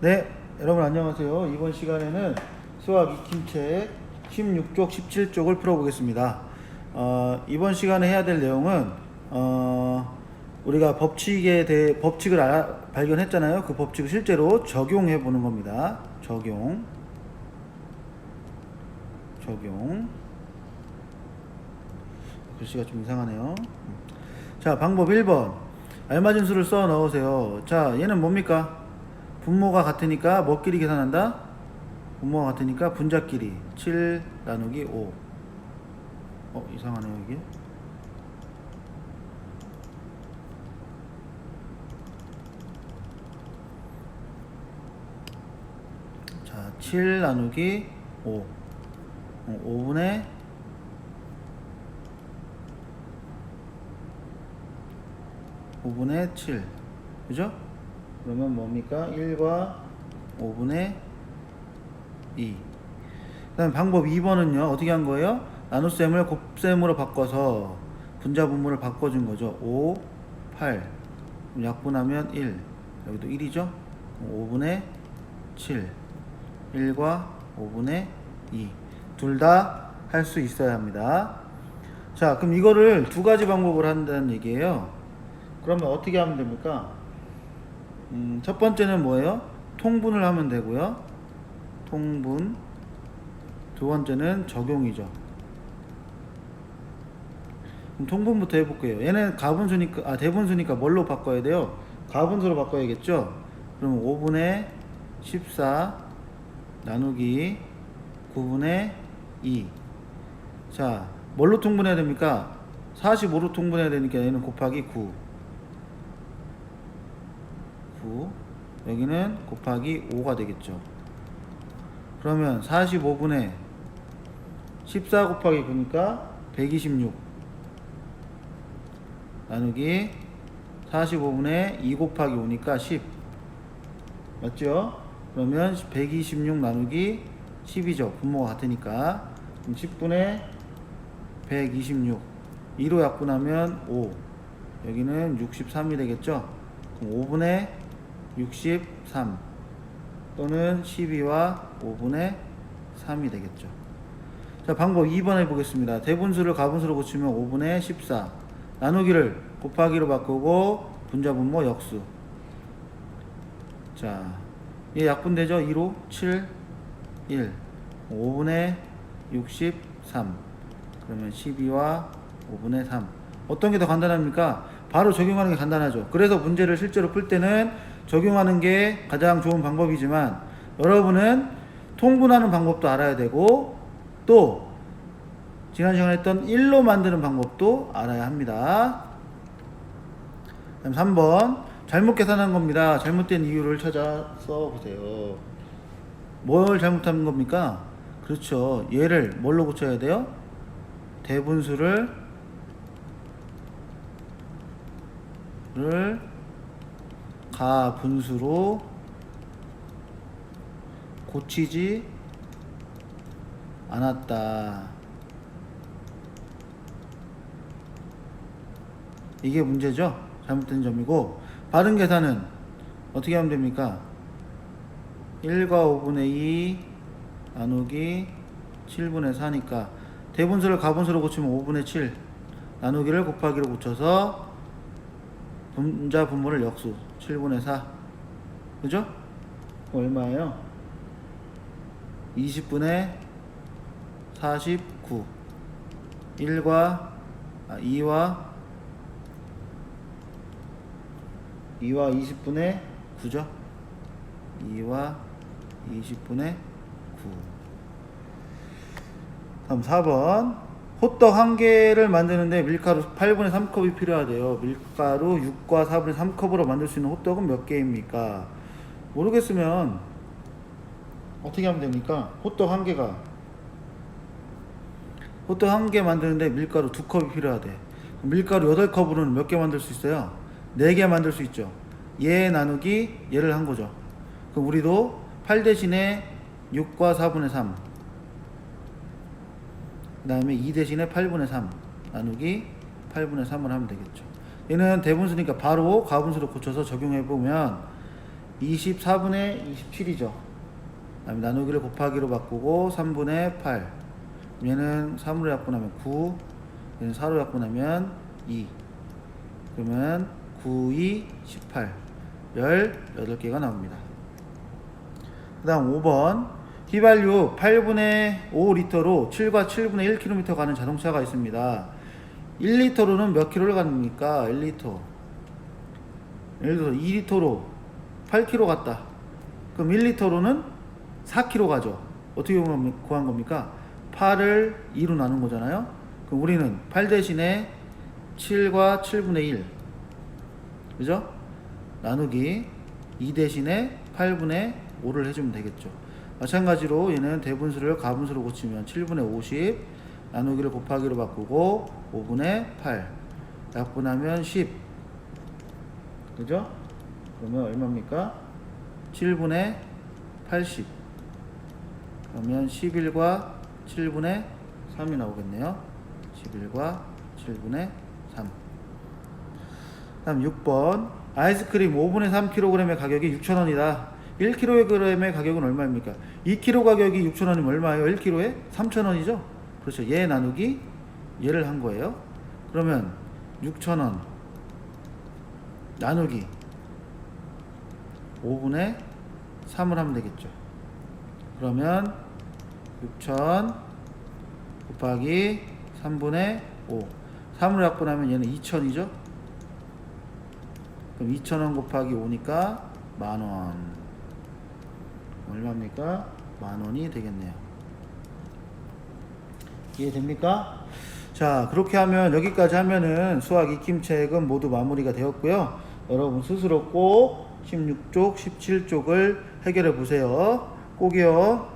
네, 여러분 안녕하세요. 이번 시간에는 수학 익힘책 16쪽, 17쪽을 풀어보겠습니다. 어, 이번 시간에 해야 될 내용은 어, 우리가 법칙에 대해 법칙을 알아, 발견했잖아요. 그 법칙을 실제로 적용해 보는 겁니다. 적용, 적용. 글씨가 좀 이상하네요. 자, 방법 1번. 알맞은 수를 써 넣으세요. 자, 얘는 뭡니까? 분모가 같으니까 뭐끼리 계산한다? 분모가 같으니까 분자끼리 7 나누기 5. 어, 이상하네요, 이게. 자, 7 나누기 5. 어, 5분의 5분의 7. 그죠? 그러면 뭡니까? 1과 5분의 2. 그 다음 방법 2번은요. 어떻게 한 거예요? 나눗셈을 곱셈으로 바꿔서 분자 분모를 바꿔준 거죠. 5, 8. 그럼 약분하면 1. 여기도 1이죠? 5분의 7. 1과 5분의 2. 둘 다 할 수 있어야 합니다. 자, 그럼 이거를 두 가지 방법을 한다는 얘기예요. 그러면 어떻게 하면 됩니까? 음, 첫 번째는 뭐예요? 통분을 하면 되고요. 통분. 두 번째는 적용이죠. 그럼 통분부터 해볼게요. 얘는 가분수니까, 아, 대분수니까 뭘로 바꿔야 돼요? 가분수로 바꿔야겠죠? 그러면 5분의 14 나누기 9분의 2. 자, 뭘로 통분해야 됩니까? 45로 통분해야 되니까 얘는 곱하기 9. 9. 여기는 곱하기 5가 되겠죠. 그러면 45분의 14 곱하기 9니까 126 나누기 45분의 2 곱하기 5니까 10 맞죠? 그러면 126 나누기 10이죠. 분모가 같으니까 그럼 10분의 126 2로 약분하면 5 여기는 63이 되겠죠? 그럼 5분의 63 또는 12와 5분의 3이 되겠죠. 자, 방법 2번 해보겠습니다. 대분수를 가분수로 고치면 5분의 14 나누기를 곱하기로 바꾸고 분자분모 역수 자, 얘 약분되죠? 2로 7 1 5분의 63 그러면 12와 5분의 3 어떤 게 더 간단합니까? 바로 적용하는 게 간단하죠. 그래서 문제를 실제로 풀 때는 적용하는 게 가장 좋은 방법이지만 여러분은 통분하는 방법도 알아야 되고 또 지난 시간에 했던 1로 만드는 방법도 알아야 합니다. 그럼 3번 잘못 계산한 겁니다. 잘못된 이유를 찾아 써보세요. 뭘 잘못한 겁니까? 그렇죠. 얘를 뭘로 고쳐야 돼요? 대분수를 를 가 분수로 고치지 않았다. 이게 문제죠? 잘못된 점이고 바른 계산은 어떻게 하면 됩니까? 1과 5분의 2 나누기 7분의 4니까 대분수를 가분수로 고치면 5분의 7 나누기를 곱하기로 고쳐서 분자 분모를 역수 7분의 4 그죠? 얼마예요? 20분의 49 1과 아, 2와 2와 20분의 9죠? 2와 20분의 9 다음 4번 호떡 한 개를 만드는데 밀가루 8분의 3컵이 필요하대요. 밀가루 6과 4분의 3컵으로 만들 수 있는 호떡은 몇 개입니까? 모르겠으면 어떻게 하면 됩니까? 호떡 한 개가 호떡 한 개 만드는데 밀가루 2컵이 필요하대. 밀가루 8컵으로는 몇 개 만들 수 있어요? 4개 만들 수 있죠. 얘 나누기 얘를 한 거죠. 그럼 우리도 8 대신에 6과 4분의 3. 그 다음에 2 대신에 8분의 3 나누기 8분의 3을 하면 되겠죠. 얘는 대분수니까 바로 가분수로 고쳐서 적용해 보면 24분의 27이죠. 그다음에 나누기를 곱하기로 바꾸고 3분의 8. 얘는 3으로 약분하면 9. 얘는 4로 약분하면 2. 그러면 9, 2, 18. 18개가 나옵니다. 그 다음 5번. 휘발유 8분의 5리터로 7과 7분의 1km 가는 자동차가 있습니다. 1리터로는 몇 킬로를 갑니까? 1리터. 예를 들어서 2리터로 8km 갔다. 그럼 1리터로는 4km 가죠. 어떻게 구한 겁니까? 8을 2로 나눈 거잖아요. 그럼 우리는 8 대신에 7과 7분의 1. 그죠? 나누기 2 대신에 8분의 5를 해주면 되겠죠. 마찬가지로 얘는 대분수를 가분수로 고치면 7분의 50 나누기를 곱하기로 바꾸고 5분의 8 약분하면 10 그죠? 그러면 얼마입니까? 7분의 80 그러면 11과 7분의 3이 나오겠네요. 11과 7분의 3 다음 6번. 아이스크림 5분의 3kg의 가격이 6,000원이다 1kg의 가격은 얼마입니까? 2kg 가격이 6,000원이면 얼마예요? 1kg에 3,000원이죠? 그렇죠 얘 나누기 얘를 한 거예요 그러면 6,000원 나누기 5분의 3을 하면 되겠죠. 그러면 6,000 곱하기 3분의 5. 3으로 약분하면 얘는 2,000이죠. 그럼 2,000원 곱하기 5니까 만원. 얼마입니까? 만 원이 되겠네요. 이해됩니까? 자, 그렇게 하면 여기까지 하면은 수학 익힘책은 모두 마무리가 되었고요. 여러분 스스로 꼭 16쪽, 17쪽을 해결해 보세요. 꼭이요.